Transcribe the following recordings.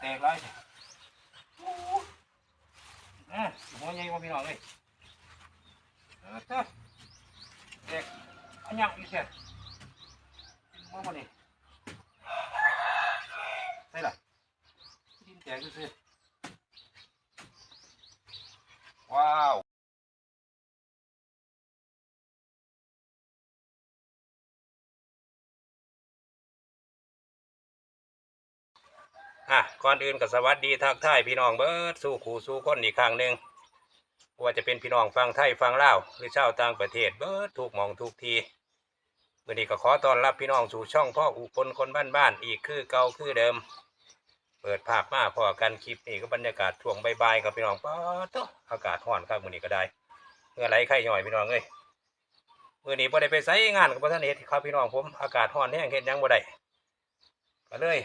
แตกไรเนี่ยอะหัวใหญ่กว่าพี่น้องเลยเออเจ้าเด็กอันยังอีกเสียมาบ่นี่ใช่ล่ะดินแตกซื่อๆว้าว อะก่อนอื่นก็สวัสดีทักทายพี่น้องเบิร์ดสู้ขู่สู้คนอีกครั้งหนึ่งว่าจะเป็นพี่น้องฟังไทยฟังลาวหรือชาวต่างประเทศเบิร์ดทุกมองทุกทีวันนี้ก็ขอต้อนรับพี่น้องสู่ช่องพ่ออุปนคนบ้านๆอีกคือเก่าคือเดิม เปิดภาพมาพอกันคลิปนี้ก็บรรยากาศช่วงใบายๆกับพี่น้องป๊าดโตอากาศร้อนครับมื้อนี้ก็ได้เมื่อไรไข่ย่อยพี่น้องเอ้ยมื้อนี้บ่ได้ไปไสงานกับบ่ทันเฮ็ดครับพี่น้องผมอากาศร้อนแห้งเฮ็ดยังบ่ได้ก็เลย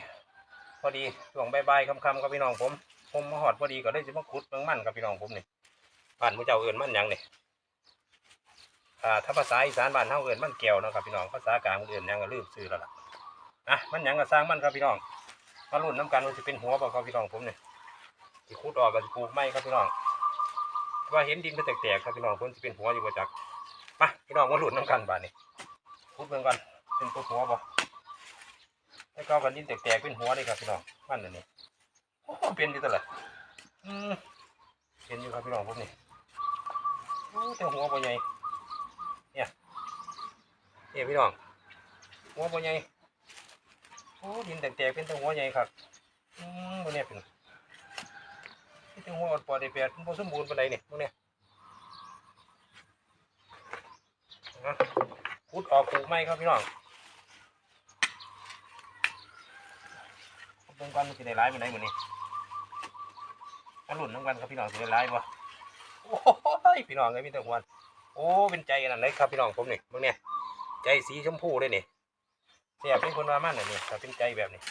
พอดีช่วงบ่ายๆค่ำๆกับพี่น้องผม ผมมาหอดพอดีก็เลยจะมาขุดเบิ่งมันกับพี่น้องผมนี่บ้านหมูเจ้าเอื่นมันยังนี่อ่าถ้าภาษาอีสานบ้านเฮาเอื่นมันแก้วนะครับพี่น้องภาษากลางเอื่นยังก็ลืมซื้อแล้วล่ะอะมันยังก็สร้างมันครับพี่น้องมาลุ้นน้ำกันว่าจะเป็นหัวบ่ครับพี่น้องผมนี่ที่ขุดออกก็จะปลูกไม้ครับพี่น้องว่าเห็นดินมันแตกๆครับพี่น้องผมจะเป็นหัวอยู่บ่จักมาพี่น้องมาลุ้นน้ำกันบ้านนี้ขุดเบิ่งก่อนเป็นตัวหัวบ่ ให้เก้ากันดินแตกๆเป็นหัวเลยครับพี่น้องมันอันนี้โอ้เป็นอยู่ตลอดอืมเป็นอยู่ครับพี่น้องผมนี่โอ้แต่หัวปใหญ่เนี่ยเนี่ยพี่น้องหัวปใหญ่โอ้ดินแตกๆเป็นแต่หัวใหญ่ครับอืมวกเนี้ยเป็นที่แต่หัวอดปอดได้แปดมันบ่สมบูรณ์ปานใดเนี่ยพวกเนี้ยนะขุดออกปลูกไม้ครับพี่น้อง เบิ่งก่อนมันสิได้ร้ายไปไหนมือนี้มาลุ้นน้ำกันครับพี่น้องสิได้ร้ายบ่โอ้ยพี่น้องเอ้ยมีแต่หวนโอ้เป็นใจอันนั้นเลยครับพี่น้องผมนี่เบิ่งเนี่ยใจสีชมพูเลยนี่แซ่บเป็นคนว่ามันน่ะนี่ถ้าเป็นใจแบบนี้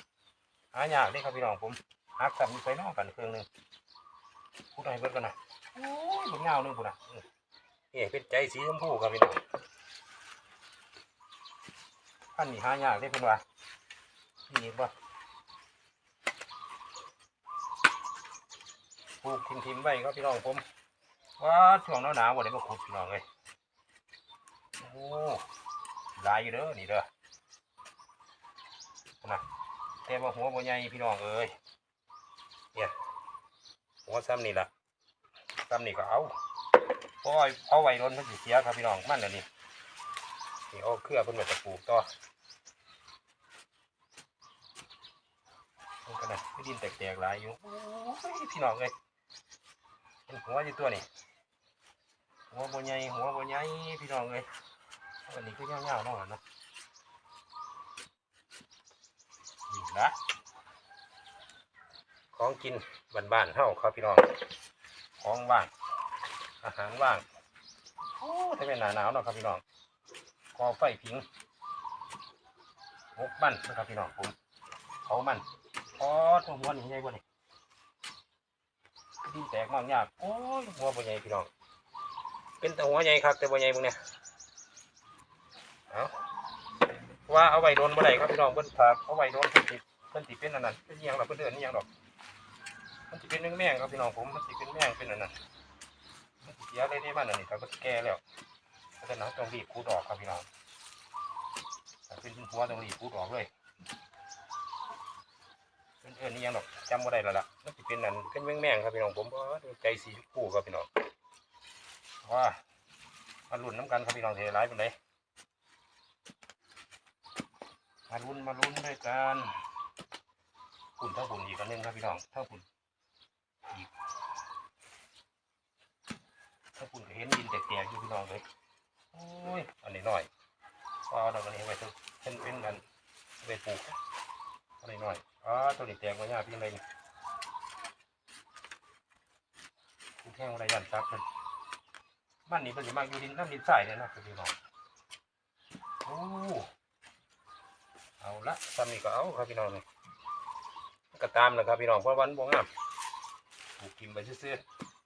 หายากเลยครับพี่น้องผมหักสับมีไฟนอกกันเครื่องหนึ่งพูดให้เบิดกันนะโอ้ยเงเงาหนึ่งพุ่นน่ะอืมนี่เป็นใจสีชมพูครับพี่น้องอันนี้หายากเลยเพิ่นว่านี่บ่ ปลูกทิมทิมๆไว้ครับพี่น้องผมว่าช่วงหนาวหนาววันนี้มาขุดพี่น้องเลยโอ้ลายอยู่เด้อนี่เด้อนะแต่ว่าหัวบัวใหญ่พี่น้องเอ้ยเนี่ยหัวซ้ำนี่ล่ะซ้ำนี่ก็เอาเพราะว่าเอาไว้ร้นมันสิเสียครับพี่น้องมันอันนี้นี่เอาเครือเพิ่นมาจะปลูกต่อมันก็นะไม่ดินแตกๆหลายอยู่โอ้พี่น้องเลย เป็นหัวอยู่ตัวนี่หัวบัวใหญ่หัวบัวใหญ่พี่น้องเลยอันนี้ก็เงาๆเนาะเนาะนี่ละของกินบ้านๆเฮาครับพี่น้องของว่างอาหารว่างโอ้ถ้าเป็นหนาหนาวเนาะครับพี่น้องกอไฟผิงหกมันนะครับพี่น้องผมเผามันอ๋อตัวหัวนี่ใหญ่กว่านี่ ดินแตกมากยากโอ้ยหัวบ่ใหญ่พี่น้องเป็นแต่หัวใหญ่ครับแต่บ่ใหญ่มึงเนี่ยเอาว่าเอาไว้โดนบ่ได้ครับพี่น้องเพิ่นฝากเอาไว้โดนเพิ่นสิดเพิ่นสิดเป็นอันนั้นเป็นอิหยังหรอกเพิ่นเดือนนี่ยังดอกมันสิดเป็นแมงแมงครับพี่น้องผมมันสิดเป็นแม่งเป็นอันนั้นมันสิเสียเลยได้มันอันนี้ครับมันแก่แล้วเพราะฉะนั้นต้องรีบขูดออกครับพี่น้องเป็นหัวต้องรีบขูดออกเลย เป็นเอินนี่ยังดอกจำบ่ได้แล้วล่ะมันจะเป็นนั่นเป็นแมงแมงๆครับพี่น้องผมเพราะใจสีชมพูครับพี่น้องว่ามาลุ้นน้ำกันครับพี่น้องเทร้ายเป็นไรมาลุ้นมาลุ้นด้วยกันหุ่นเท่าหุ่นอีกอันนึงครับพี่น้องเท่าหุ่นอีกเท่าหุ่นก็เห็นดินแตกๆอยู่พี่น้องเลยโอ้ยอันนี้หน่อยก็เอาดอกอันนี้ไว้เถอะเป็นเป็นอันไปปลูกตัวนี้หน่อย อ๋อตัวนี้แตกมาหน้าพี่อะไรนี่กูแท่งอะไรยันซับมันมันนี่เป็นสิมากอยู่ดินน้ำดินใส่เลยนะพี่น้องโอ้เอาละตามนี้ก็เอาครับพี่น้องนี่ก็ตามเลยครับพี่น้องเพราะวันบ่งามปลูกกินไปซื่อ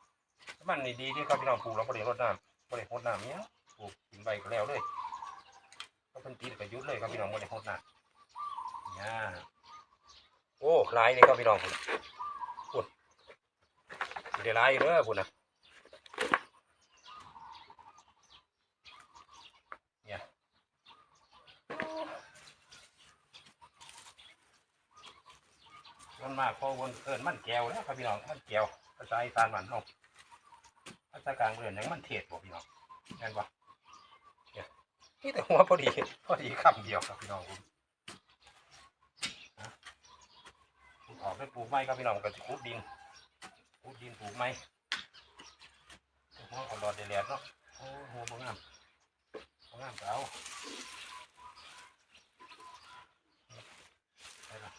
ๆมันนี่ดีที่ครับพี่น้องปลูกแล้วก็ได้รดน้ำก็ได้รดน้ำเนี้ยปลูกกินใบก็แล้วเลยก็เป็นตีก็ยุดเลยครับพี่น้องก็ได้รดน้ำเนี่ย โอ้หลายนี่ครับพี่น้องผมได้หลายอยู่เด้อพุ่นนะเนี่ยมันมากพอวนเอินมันแก้วแล้วครับพี่น้องมันแก้วภาษาอีสานบ้านเฮาภาษากลางเอินยังมันเทศบ่พี่น้องแม่นบ่เนี่ยนี่แต่หัวพอดีพอดีคำเดียวครับพี่น้องผมนะ ออกได้ปลูกไม้ครับพี่น้องก็สิขุดดินขุดดินปลูกไม้หัวเอาดอดแดดเนาะโอ้หัวบ่งงามบ่งงามก็เอาไปละ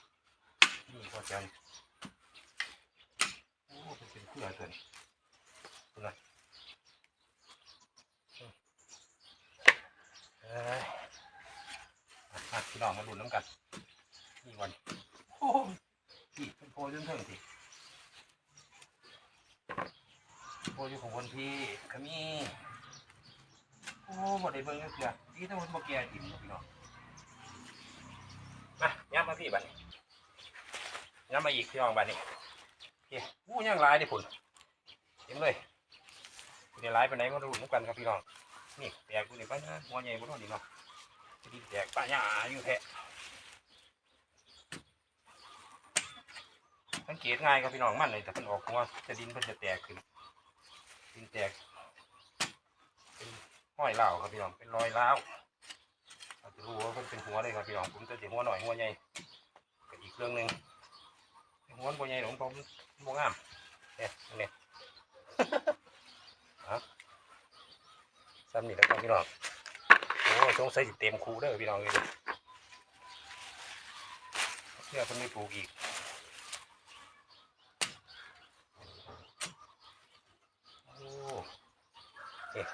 นี่พอใจโอ้เป็นเป็นเพื่อนคุณนะเอ้ยพี่น้องมาดูน้ำกันนี่วันโอ้ พี่เป็นโพจนเทิงสิโพอยู่ของคนพี่ขมีโอ้บ่ได้เบิ่งจักเทื่อที่ต้องคนบ่แก่กินเนาะพี่น้องมาย้ำมาพี่บัดนี้ย้ำมาอีกพี่น้องบัดนี้โอเคอู้ยังหลายเด้พุ่นเต็มเลยเดี๋ยวหลายไปไหนมาดูน้ำกันครับพี่น้องนี่แตกกูนี่ป้าหัวใหญ่บ่เท่านี้เนาะจะดีแตกป้าหญ้าอยู่แท้ สังเกตง่ายครับพี่น้องมันเลยแต่มันออกหัวจะดินมันจะแตกขึ้น ดินแตก เป็นห้อยเหล่าครับพี่น้อง เป็นรอยร้าวอาจะรู้ว่ามันเป็นหัวเลยครับพี่น้อง ผมจะเสียหัวหน่อยหัวใหญ่ก็อีกเรื่องหนึ่งหัวหัวใหญ่ของผมโมงามเนี่ยนเนี่ยฮะซ้ำนี่แล้วครับพี่น้อง โอ้สงสัยสิเต็มคูเด้อพี่น้องเลยเชื่อคนไม่ปลูกอีก โอ้เอ๊ะ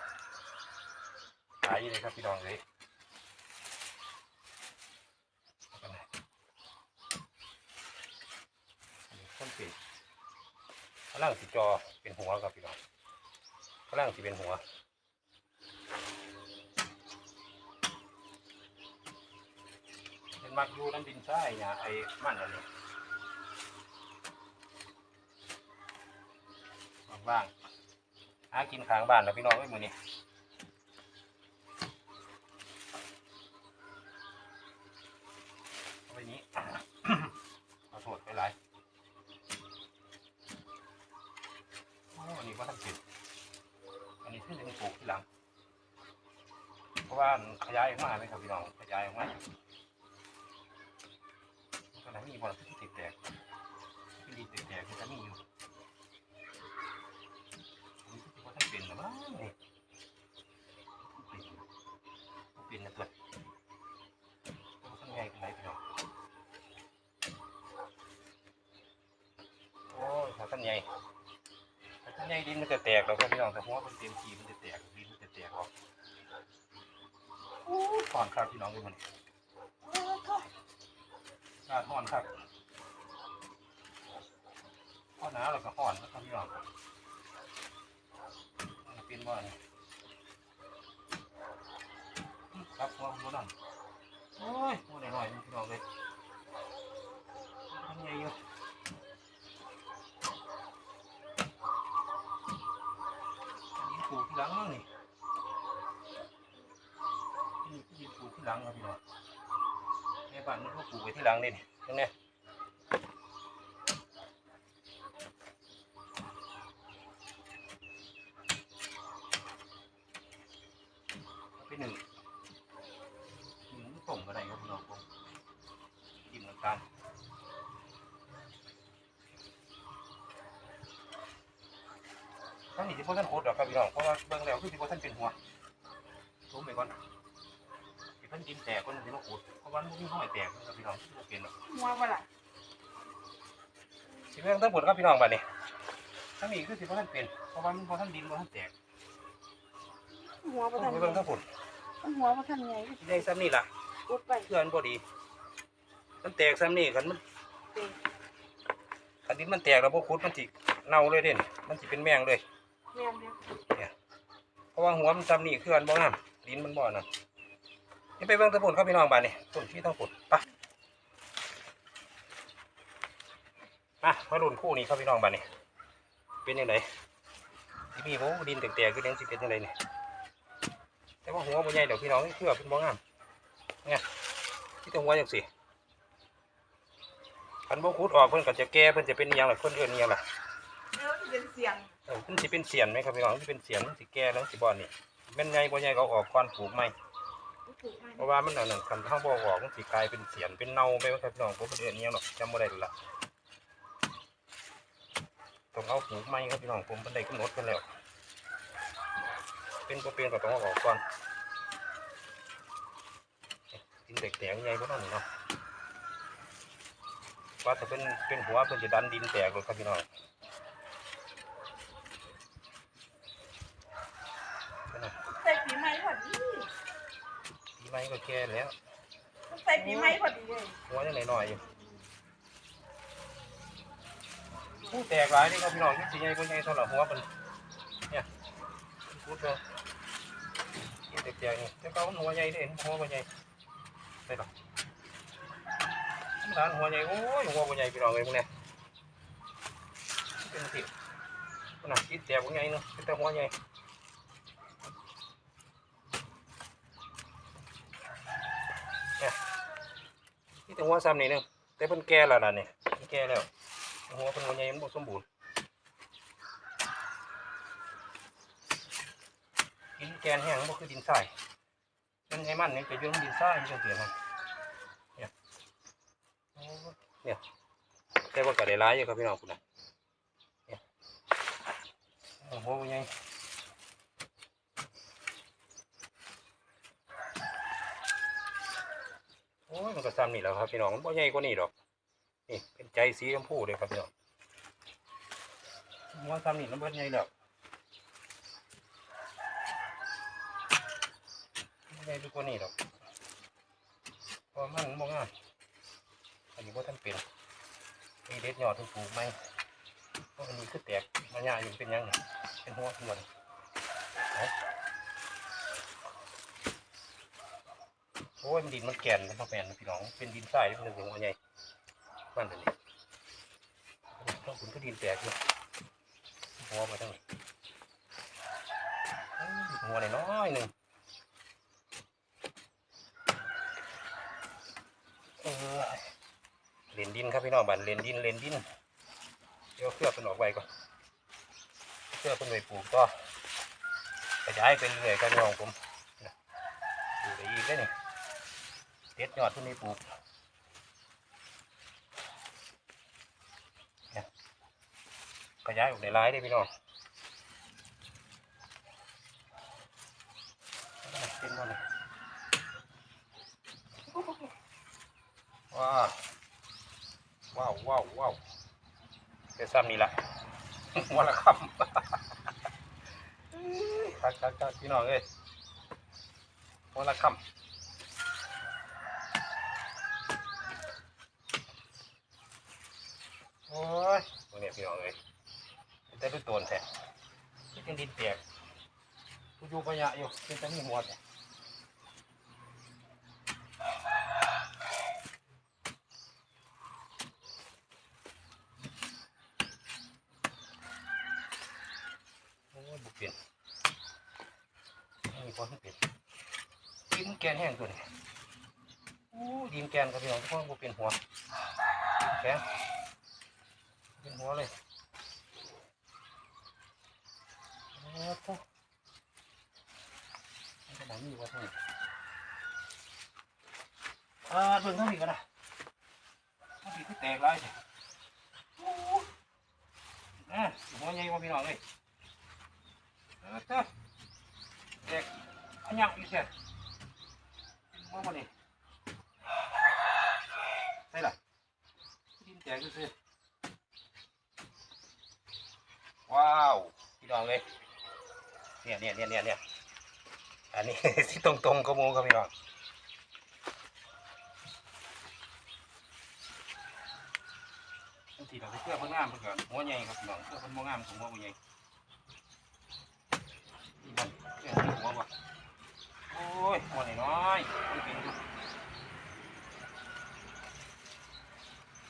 ขายอยู่เลยครับพี่น้องเลยเอาไปไหนอันนี้ต้นปีกำลังสิจอเป็นหัวครับพี่น้องกำลังสิเป็นหัวเป็นมักยูน้ำดินทรายเนี่ยไอ้มันอันนี้างหากินข้างบ้านแล้วพี่น้องไอ้มือนี้เอาไป นี้ ขอโทษไปหลายอันนี้ว่าท่านเก็บอันนี้เพิ่งจะมีปลูกที่หลัง เพราะว่าขยายออกมาไหมครับพี่น้องขยายออกมาขณะนี้บอลที่ติดแตกที่ติดแตกมันจะมีอยู่ ว่าท่านเป็นหรือเปล่านี่เป็นนะตัวท่านไงกันไหนพี่น้องโอ้ยถ้าท่านใหญ่ ถ้าท่านใหญ่ดินมันจะแตกเราก็พี่น้องแต่หัวมันเต็มทีมันจะแตกดินมันจะแตกออกโอ้ยห่อนครับพี่น้องดูมันน่าห่อนครับห่อนหนาวแล้วก็ห่อนนะครับพี่น้องเป็นบ่อนครับหัวหัวนั่นโอ้ยหัวหน่อยๆพี่น้องเลยทำไงอยู่อันนี้ปลูกที่หลังมั้งนี่นี่ที่ปลูกที่หลังครับพี่น้องแม่บ้านมันก็ ปูไว้ที่หลังนี่นี่ตรงนี้ไปหนึ่งหนึ่งส่งก็ได้ครับพี่น้องผมกินน้ำตาลท่านนี่ที่พ่อท่านโคตรหรอครับพี่น้องเพราะว่าเบิ่งแล้วคือที่พ่อท่านเป็นหัวทุ่มไปก่อน ที่ท่านดินแตกคนที่มาขูดเพราะว่ามันมีห้อยแตกนะครับพี่น้องที่บ่เป็นหรอกหัวบ่ล่ะสิเรื่องทั้งหมดครับพี่น้องบัดนี้ทั้งนี้คือที่พ่อท่านเป็นเพราะว่ามันพ่อท่านดินพ่อท่านแตกหัวบ่ต้องทันไปเบิ่งทั้งผลหัวบ่ทันไงได้ซ้ำนี่ล่ะอุดไปเพื่อนพอดี มันแตกซ้ำนี่คันมันเต็มคันดินมันแตกแล้วพวกคุดมันสิเน่าเลยเด่นมันสิเป็นแมงเลย แม่นเด้อเพราะว่าหัวมันซ้ำนี่คืออันบ่งามดินมันบ่นะ นี่ไปเบิ่งตะปุ่นครับพี่น้องบ้านนี่ต้นที่ต้องปุ่นไปมามารุ่นคู่นี้ครับพี่น้องบ้านนี่เป็นยังไงที่มีโอ้ดินแตกๆก็ยังสิเป็นยังไงเนี่ยแต่ว่าหัวบ่ใหญ่เดี๋ยวพี่น้องนี่คือว่าเป็นบ่งามเนี่ยที่ตรงหัวจังสิคันบ่ขุดออกเพิ่นก็จะแก่เพิ่นจะเป็นอิหยังล่ะเพิ่นเอิ้นอิหยังล่ะแล้วที่เป็นเสียงเออมันสิเป็นเสียนไหมครับพี่น้องมันสิเป็นเสียนมันสิแก่แล้วมันสิบ่อนนี่แม่นใหญ่บ่ใหญ่ก็เอาออกก่อนปลูกใหม่ถูกไหม เพราะว่ามันอันนั้นคันเฮาบ่อาออกมันสิกลายเป็นเสียนเป็นเน่าไปว่าครับพี่น้องผมบ่ได้เอิ้นอิหยังหรอกจำบ่ได้แล้วล่ะต้องเอาปลูกใหม่ครับพี่น้องผมบ่ได้กำหนดกันแล้ว เป็นบ่เป็นก็ต้องเอาออกก่อนกินแตกใหญ่บ่นั่นเนาะว่าถ้าเป็นเป็นหัวเพิ่นจะดันดินแตกเลยครับพี่น้อง ใส่ปีใหม่พอดี ปีใหม่ก็แก่แล้วใส่ปีใหม่พอดีเลยหัวยังหน่อยๆอยู่ผู้แตกหลายนี่ครับพี่น้องที่สิใหญ่ก็ใหญ่เท่าไหร่หัวมันเนี่ยพูดเถอะที่แตกๆนี่แต่เขามันหัวใหญ่เด้เห็นหัวบ่ใหญ่ได้หรอร้านหัวใหญ่โอ้ยหัวบ่ใหญ่พี่น้องเลยพวกเนี้ยเป็นสิขนาดคิดแตกบ่ใหญ่เนาะแต่หัวใหญ่ นี่แต่หัวซ้ำนี่นึงแต่เพิ่นแก่แล้วล่ะเนี่ยเพิ่นแก่แล้วหัวเพิ่นหัวใหญ่มันบ่สมบูรณ์ดินแกนแห้งก็คือดินทรายมันไอ้มันนี่จะอยุ่งดินทรายมันจะเสียมันเนี่ยเนี่ยแต่ว่าก็ได้ร้ายอยู่ครับพี่น้องคุณนะเนี่ยโอ้โหเป็นไง อ้ยมันก็ซ้ำนี่แหล้วครับพี่น้องมันบ่ใหญ่กว่านี้ดอก นี่เป็นใจสีชมพูเลยครับพี่น้องมันซ้ำนี่มันเบิดใหญ่แล้วไม่ได้ดูกว่านี่หรอกพราะมันมองง่ายอันนี้ว่าท่านเป็นมีเด็ดยอดทุกปลูกไหมเพราะอันนี้คือแตกมันหญ้าอยู่เป็นยังไงเป็นหัวทั้งหมดเอา โอ้ยมันดินมันแก่นมันพ่อแม่นพี่น้อง เป็นดินทรายที่เป็นหัวใหญ่มันเป็นนี่ต้องขุนก็ดินแตกเลยหัวมาทั้งหัวน้อยหนึ่งเลนดินครับพี่น้องบันเลนดินเลนดินเดี๋ยวเครือเป็นออกไปก่อนเครือเป็นไปปลูกต่อขยายเป็นเรื่อยกันพี่น้องผมนะปลูกได้อีกได้นี่ เด็ดยอดขึ้นไปปลูกเนี่ยขยายออกในร้ายได้พี่น้องเป็นบ่เนี่ยว้าวว้าวว้าวว้าวเดี๋ยวซ้ำนี่ละวันละคำคักคักคักพี่น้องเอ้ยวันละคำ โอ้ยพวกเนี้ยพี่น้องเอ้ยแต่เป็นตัวแท้ที่เป็นดินแตกผู้อยู่ปะยะอยู่เป็นแต่มีหัวแท้โอ้ยบุเปลี่ยนนี่พอที่เปลี่ยนดินแกนแห้งตัวนี้โอ้ดินแกนครับพี่น้องทุกคนบุเปลี่ยนหัวแกน เป็นหัวเลยโอ้โหมันจะหนังอยู่ว่าทั้งนี้อ่าเบิ่งทั้งนี้กันนะทั้งนี้คือแตกหลายใช่โอ้ยอะหัวใหญ่กว่าพี่น้องเลยเออเจ้าเด็กอันยังอีกเสียมองมานี่ใช่ล่ะดินแตกก็ซื้อ ว้าวพี่น้องเลยเนี่ยเนี่ยเนี่ยเนี่ยเนี่ยอันนี้ ที่ตรงตรงกระโมงครับพี่น้องบางทีเราไปเชื่อเพิ่นงามเพิ่อนหัวใหญ่ครับพี่น้องเชื่อเพิ่นงามของหัวใหญ่มันเรื่อหัวบ่โอ้ยหัวน้อยมันเป็นอย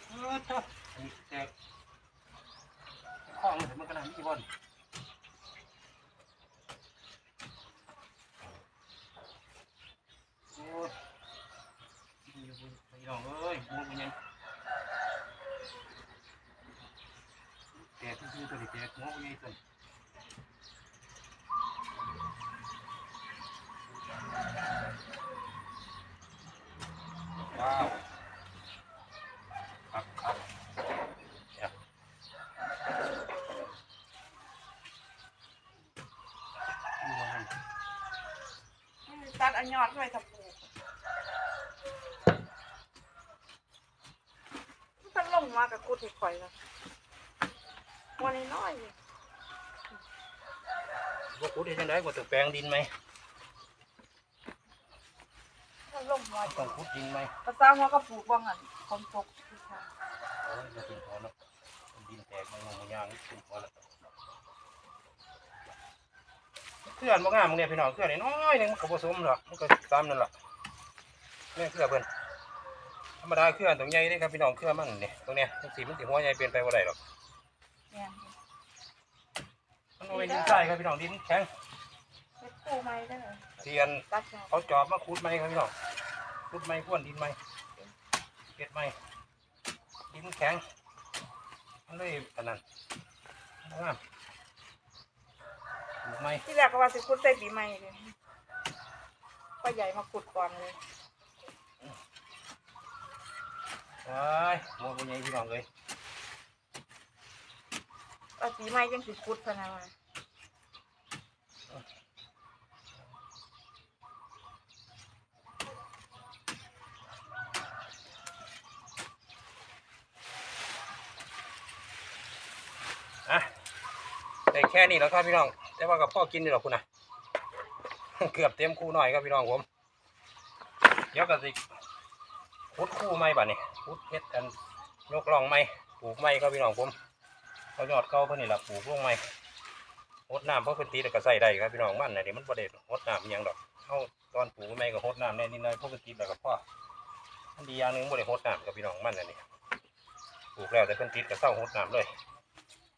เออเจ้าอันนี้แตก ข้องมันมันขนาดนี้บ่อนโอ้ยพี่น้องเอ้ยมันยังแตกที่ตัวนี้แตกงูมันยังตัวว้าวครับครับเนี่ยดูว่า มันตัดอันยอดไว้ทับปลูกมันลงมากับกุดให้ข่อยแล้ววันน้อยๆนี่ว่ากูได้จังได้กว่าตัวแปลงดินไหมมันลงมาต้องขุดดินไหมภาษาหัวก็ปลูกว่างหันคนตกที่ทาง โอ้ยมาถึงพอแล้วดินแตกมันลงมายางถึงพอแล้วเค ลื่อนบ่งามมึงเนี่ยพี่น้องเคลื่อนน้อยๆหนึงมันก็ผสมหรอกมันก็ตามนั่นแหละเนี่ยเคลื่อนเพิ่นธรรมดาเคลื่อนตรงใหญ่นี่ครับพี่น้องเคลื่อนมันเนี่ยตรงเนี้ยตรงสีมันสิหัวใหญ่เปลี่ยนไปบ่ได้หรอกเนี่ยมันบ่เป็นดินทรายครับพี่น้องดินแข็งเฮ็ดปูไม้ได้เลยเทียนตัดยอดเขาจอบมาขุดไม้ครับพี่น้องขุดไม้ข้วนดินไม้เก็ดไม้ดินแข็งมันเลยอันนั้นบ่งาม ปลูกไม้ที่แรกก็ว่าสิขุดใส่ปีใหม่เลยป้าใหญ่มาขุดก่อนเลยไอ้ยมัวเป็นไงพี่น้องเลยเอาปีใหม่ยังสิขุดพะนะว่าอะได้แค่นี้แล้วครับพี่น้อง แต่ว่ากับพ่อกินนี่หรอกคุณนะเกือบเต็มคู่หน่อยครับพี่น้องผม เดี๋ยวก็สิพุดคู่ไม้บ่เนี่ยพุดเฮ็ดกันยกลองไม้ปลูกไม้ครับพี่น้องผมเขายอดเก่าเพิ่นนี่แหละปลูกลงไม้หดน้ำเพราะเพิ่นตีแล้วก็ใส่ได้ครับพี่น้องมันน่ะเดี๋ยวมันบ่ได้หดน้ำยังดอกเอาตอนปลูกไม้ก็หดน้ำแน่นิดหน่อยเพราะเพิ่นตีแล้วก็พอมันดีอย่างหนึงบ่ได้หดน้ำครับพี่น้องมันน่ะนี่ปลูกแล้วแต่เพิ่นติดก็เศร้าหดน้ำเลย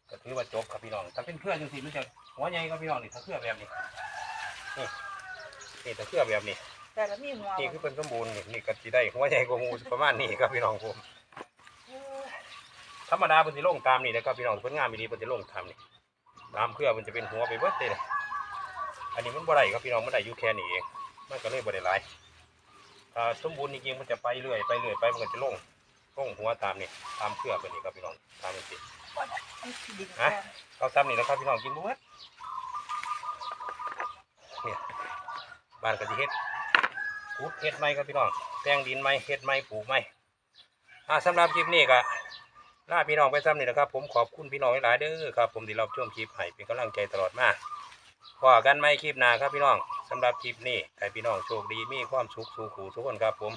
ก็ถือว่าจบครับพี่น้องถ้าเป็นเครือจังสิมันจะ หัวใหญ่ครับพี่น้องนี่ถ้าเครือแบบนี้นี่นี่ถ้าเครือแบบนี้แต่ละมีหัวนี่คือเป็นสมบูรณ์นี่นี่ก็สิได้หัวใหญ่กว่าหมูประมาณนี้ครับพี่น้องผมธรรมดาเพิ่นสิลงตามนี่นะครับพี่น้องเพิ่นงามอีหลีเพิ่นสิลงตามนี่ตามเครือมันจะเป็นหัวไปเบิดเลยนะอันนี้มันบ่ได้ครับพี่น้องมันได้อยู่แค่นี้เองมันก็เลยบ่ได้หลายถ้าสมบูรณ์จริงๆมันจะไปเรื่อยไปเรื่อยไปมันก็จะลงลงหัวตามนี่ตามเครือไปนี่ครับพี่น้องตามนี่สิมันสิดินฮะเอาซ้ำนี่นะครับพี่น้องกินบ่เบิด เนี่ยบ้านก็สิเฮ็ดขุดเฮ็ดไม้ครับพี่น้องแต่งดินไม้เฮ็ดไม้ปลูกไม้อ่าสำหรับคลิปนี้ก็ลาพี่น้องไปซ้ำนี่นะครับ ผมขอบคุณพี่น้องหลายเด้อครับ ผมที่รับชมคลิปให้เป็นกำลังใจตลอดมาพอกันไม่คลิปหน้าครับพี่น้องสำหรับคลิปนี้ให้พี่น้องโชคดีมีความสุขสู่ขู่ทุกคนครับผม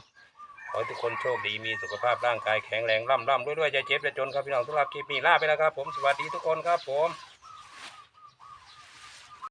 ขอให้ทุกคนโชคดีมีสุขภาพร่างกายแข็งแรงร่ำร่ำรวยๆจะเจ็บจะจนครับพี่น้องสำหรับคลิปนี้ลาไปแล้วครับ ผมสวัสดีทุกคนครับผม